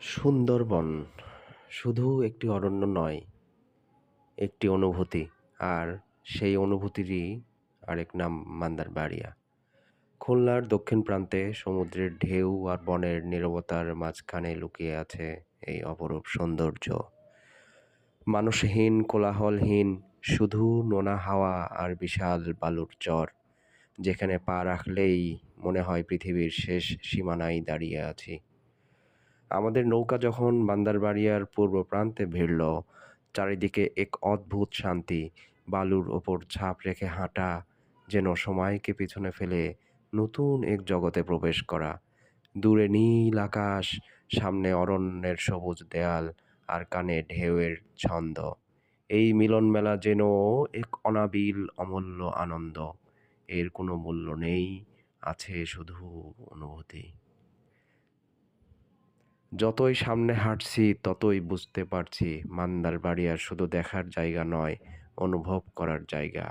সুন্দরবন শুধু একটি অরণ্য নয়, একটি অনুভূতি, আর সেই অনুভূতিরই আরেক নাম মান্দারবাড়িয়া। খুলনার দক্ষিণ প্রান্তে সমুদ্রের ঢেউ আর বনের নীরবতার মাঝখানে লুকিয়ে আছে এই অপরূপ সৌন্দর্য। মানুষহীন, কোলাহলহীন, শুধু নোনা হাওয়া আর বিশাল বালুর চর, যেখানে পা রাখলেই মনে হয় পৃথিবীর শেষ সীমানায় দাঁড়িয়ে আছি। আমাদের নৌকা যখন বান্দারবাড়িয়ার পূর্ব প্রান্তে ভিড়ল, চারিদিকে এক অদ্ভুত শান্তি। বালুর ওপর ছাপ রেখে হাঁটা, যেন সময়কে পিছনে ফেলে নতুন এক জগতে প্রবেশ করা। দূরে নীল আকাশ, সামনে অরণ্যের সবুজ দেয়াল আর কানে ঢেউয়ের ছন্দ। এই মিলন মেলা যেন এক অনাবিল অমূল্য আনন্দ। এর কোনো মূল্য নেই, আছে শুধু অনুভূতি। যতই সামনে হাঁটছি, ততই বুঝতে পারছি মান্দার বাড়ি আর শুধু দেখার জায়গা নয়, অনুভব করার জায়গা।